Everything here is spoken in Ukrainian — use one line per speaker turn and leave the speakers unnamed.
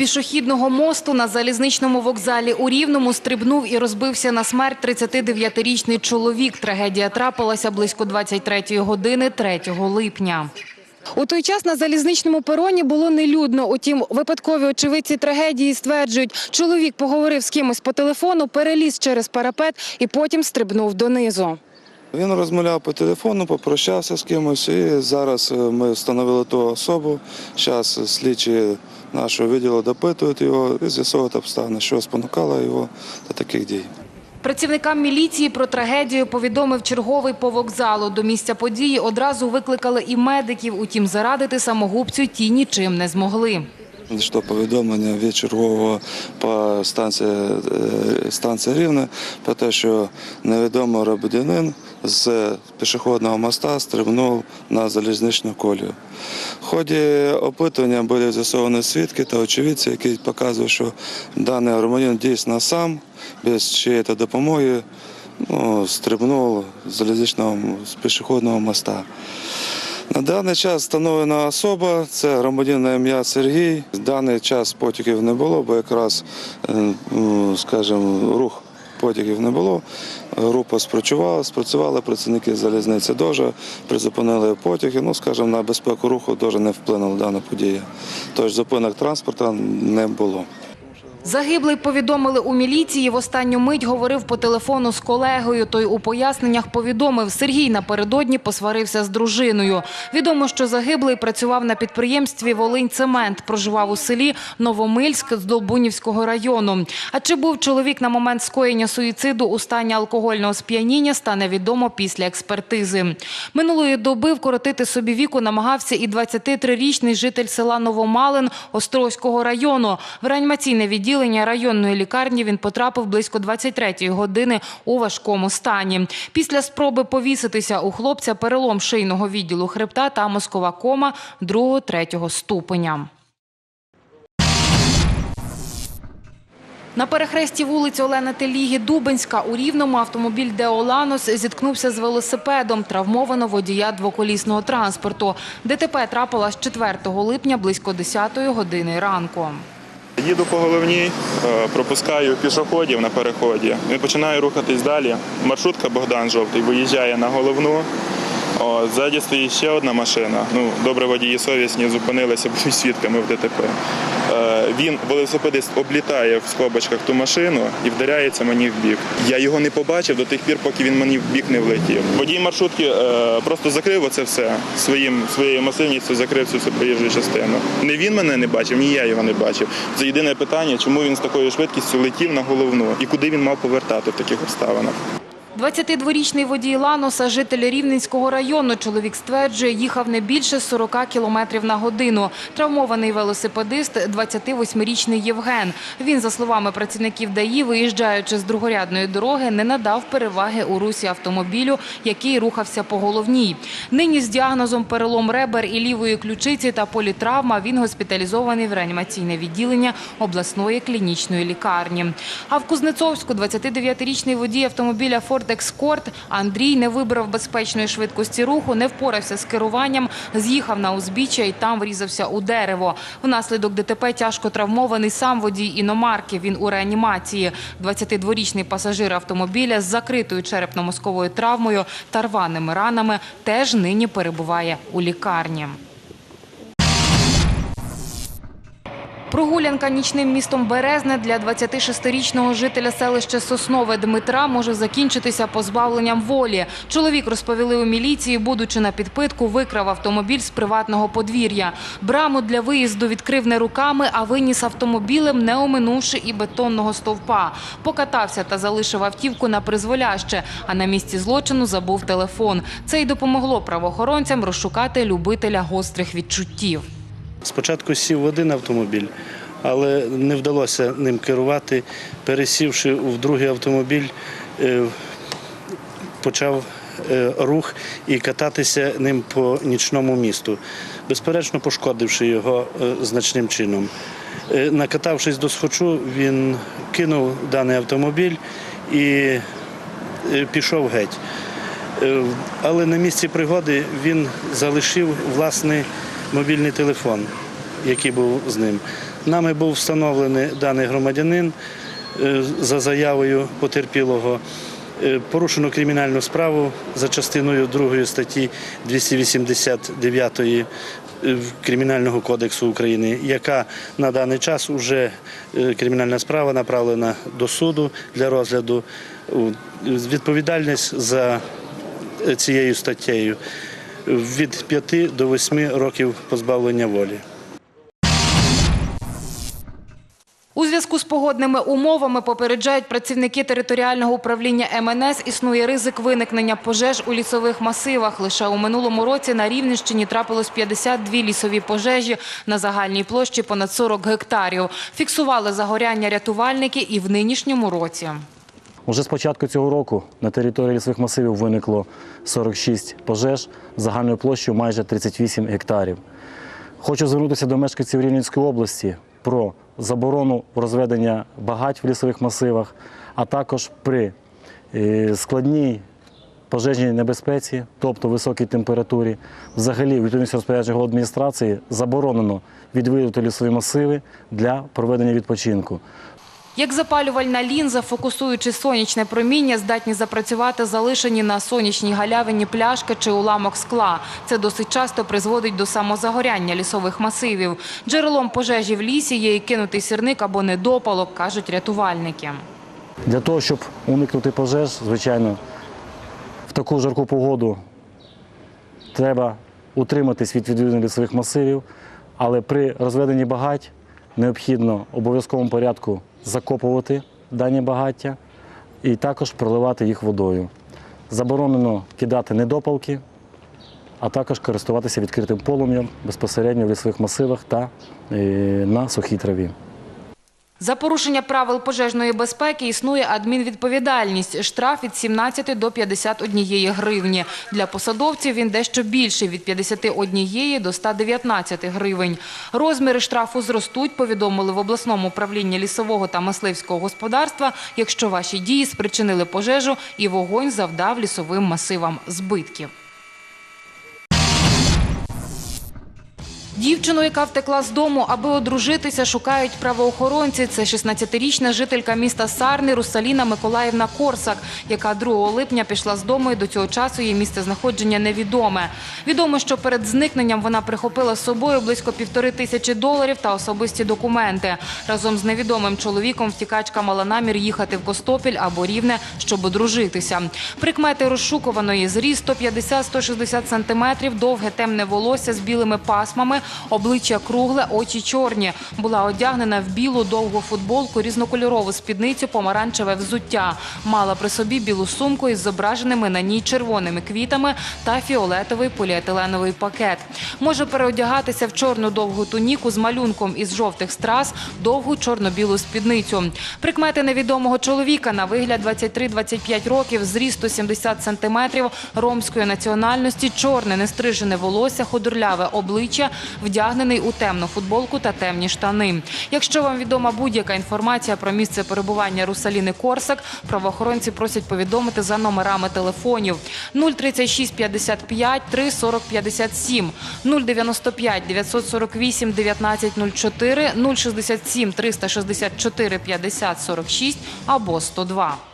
пішохідного мосту на залізничному вокзалі у Рівному стрибнув і розбився на смерть 39-річний чоловік. Трагедія трапилася близько 23-ї години 3 липня. У той час на залізничному пероні було нелюдно. Утім, випадкові очевидці трагедії стверджують, чоловік поговорив з кимось по телефону, переліз через парапет і потім стрибнув донизу.
Він розмовляв по телефону, попрощався з кимось, і зараз е, ми встановили ту особу. Зараз слідчі нашого відділу допитують його і з'ясовують обставини, що спонукало його до таких дій.
Працівникам міліції про трагедію повідомив черговий по вокзалу. До місця події одразу викликали і медиків. Утім, зарадити самогубцю ті нічим не змогли.
Що повідомлення від чергового по станції, е, станції Рівне про те, що невідомий громадянин з пішохідного моста стрибнув на залізничну колію. В ході опитування були з'ясовані свідки та очевидці, які показують, що даний громадянин дійсно сам, без чиєї допомоги, ну, стрибнув з залізничного з пішохідного моста. На даний час встановлена особа, це громадянин на ім'я Сергій. В даний час потягів не було, бо якраз, е, скажімо, рух потягів не було. Група спрацювала, спрацювали працівники залізниці дуже, призупинили потяги. Ну, скажімо, на безпеку руху дуже не вплинула дана подія. Тож зупинок транспорту не було.
Загиблий повідомили у міліції. В останню мить говорив по телефону з колегою. Той у поясненнях повідомив, Сергій напередодні посварився з дружиною. Відомо, що загиблий працював на підприємстві «Волинь-Цемент», проживав у селі Новомильськ з Долбунівського району. А чи був чоловік на момент скоєння суїциду у стані алкогольного сп'яніння, стане відомо після експертизи. Минулої доби вкоротити собі віку намагався і 23-річний житель села Новомалин Острозького району. В реанімаційне відділення районної лікарні він потрапив близько 23-ї години у важкому стані. Після спроби повіситися у хлопця перелом шийного відділу хребта та мозкова кома 2-3 ступеня. На перехресті вулиці Олени Теліги Дубенська у Рівному автомобіль Деоланос зіткнувся з велосипедом. Травмовано водія двоколісного транспорту. ДТП трапилось 4 липня близько 10 години ранку.
Їду по головній, е, пропускаю пішоходів на переході. і Починаю рухатись далі. Маршрутка Богдан Жовтий виїжджає на головну. Ззаді стоїть ще одна машина. Ну, добре, водії совісні зупинилися, будуть свідками в ДТП. Е, Він, велосипедист, облітає в скобочках ту машину і вдаряється мені в бік. Я його не побачив до тих пір, поки він мені в бік не влетів. Водій маршрутки е, просто закрив оце все своїм, своєю масивністю, закрив всю цю проїжджу частину. Не він мене не бачив, ні я його не бачив. Це єдине питання, чому він з такою швидкістю летів на головну і куди він мав повертати в таких обставинах.
22-річний водій Ланоса, житель Рівненського району, чоловік стверджує, їхав не більше 40 кілометрів на годину. Травмований велосипедист – 28-річний Євген. Він, за словами працівників ДАІ, виїжджаючи з другорядної дороги, не надав переваги у русі автомобілю, який рухався по головній. Нині з діагнозом перелом ребер і лівої ключиці та політравма він госпіталізований в реанімаційне відділення обласної клінічної лікарні. А в Кузнецовську 29-річний водій автомобіля Ford Escort Андрій не вибрав безпечної швидкості руху, не впорався з керуванням, з'їхав на узбіччя і там врізався у дерево. Внаслідок ДТП тяжко травмований сам водій іномарки. Він у реанімації. 22-річний пасажир автомобіля з закритою черепно-мозковою травмою та рваними ранами теж нині перебуває у лікарні. Прогулянка нічним містом Березне для 26-річного жителя селища Соснове Дмитра може закінчитися позбавленням волі. Чоловік розповіли у міліції, будучи на підпитку, викрав автомобіль з приватного подвір'я. Браму для виїзду відкрив не руками, а виніс автомобілем, не оминувши і бетонного стовпа. Покатався та залишив автівку на призволяще, а на місці злочину забув телефон. Це й допомогло правоохоронцям розшукати любителя гострих відчуттів.
Спочатку сів в один автомобіль, але не вдалося ним керувати. Пересівши в другий автомобіль, е, почав е, рух і кататися ним по нічному місту, безперечно пошкодивши його е, значним чином. Накатавшись до схочу, він кинув даний автомобіль і пішов геть. Але на місці пригоди він залишив власний мобільний телефон, який був з ним. Нами був встановлений даний громадянин е, за заявою потерпілого. Е, Порушено кримінальну справу за частиною 2 статті 289 е, Кримінального кодексу України, яка на даний час вже кримінальна справа направлена до суду для розгляду. Відповідальність за цією статтею від 5 до 8 років позбавлення волі.
У зв'язку з погодними умовами попереджають працівники територіального управління МНС, існує ризик виникнення пожеж у лісових масивах. Лише у минулому році на Рівненщині трапилось 52 лісові пожежі на загальній площі понад 40 гектарів. Фіксували загоряння рятувальники і в нинішньому році.
Уже з початку цього року на території лісових масивів виникло 46 пожеж загальною площею майже 38 гектарів. Хочу звернутися до мешканців Рівненської області про заборону розведення багать в лісових масивах, а також при е, складній пожежній небезпеці, тобто високій температурі, взагалі у відповідності розпорядження адміністрації заборонено відвідувати лісові масиви для проведення відпочинку.
Як запалювальна лінза, фокусуючи сонячне проміння, здатні запрацювати залишені на сонячній галявині пляшки чи уламок скла. Це досить часто призводить до самозагоряння лісових масивів. Джерелом пожежі в лісі є і кинутий сірник або недопалок, кажуть рятувальники.
Для того, щоб уникнути пожеж, звичайно, в таку жарку погоду треба утриматись від відвідування лісових масивів, але при розведенні багать необхідно обов'язковому порядку закопувати дані багаття і також проливати їх водою. Заборонено кидати недопалки, а також користуватися відкритим полум'ям безпосередньо в лісових масивах та е, на сухій траві.
За порушення правил пожежної безпеки існує адмінвідповідальність. Штраф від 17 до 51 гривні. Для посадовців він дещо більший – від 51 до 119 гривень. Розміри штрафу зростуть, повідомили в обласному управлінні лісового та мисливського господарства, якщо ваші дії спричинили пожежу і вогонь завдав лісовим масивам збитків. Дівчину, яка втекла з дому, аби одружитися, шукають правоохоронці. Це 16-річна жителька міста Сарни Русаліна Миколаївна Корсак, яка 2 липня пішла з дому і до цього часу її місце знаходження невідоме. Відомо, що перед зникненням вона прихопила з собою близько півтори тисячі доларів та особисті документи. Разом з невідомим чоловіком втікачка мала намір їхати в Костопіль або Рівне, щоб одружитися. Прикмети розшукуваної зріст 150-160 сантиметрів, довге темне волосся з білими пасмами, обличчя кругле, очі чорні. Була одягнена в білу довгу футболку, різнокольорову спідницю, помаранчеве взуття. Мала при собі білу сумку із зображеними на ній червоними квітами та фіолетовий поліетиленовий пакет. Може переодягатися в чорну довгу туніку з малюнком із жовтих страз, довгу чорно-білу спідницю. Прикмети невідомого чоловіка на вигляд 23-25 років, зріст 170 сантиметрів, ромської національності, чорне нестрижене волосся, худорляве обличчя, вдягнений у темну футболку та темні штани. Якщо вам відома будь-яка інформація про місце перебування Русаліни Корсак, правоохоронці просять повідомити за номерами телефонів 036 55 3 40 57, 095 948 19 04, 067 364 50 46 або 102.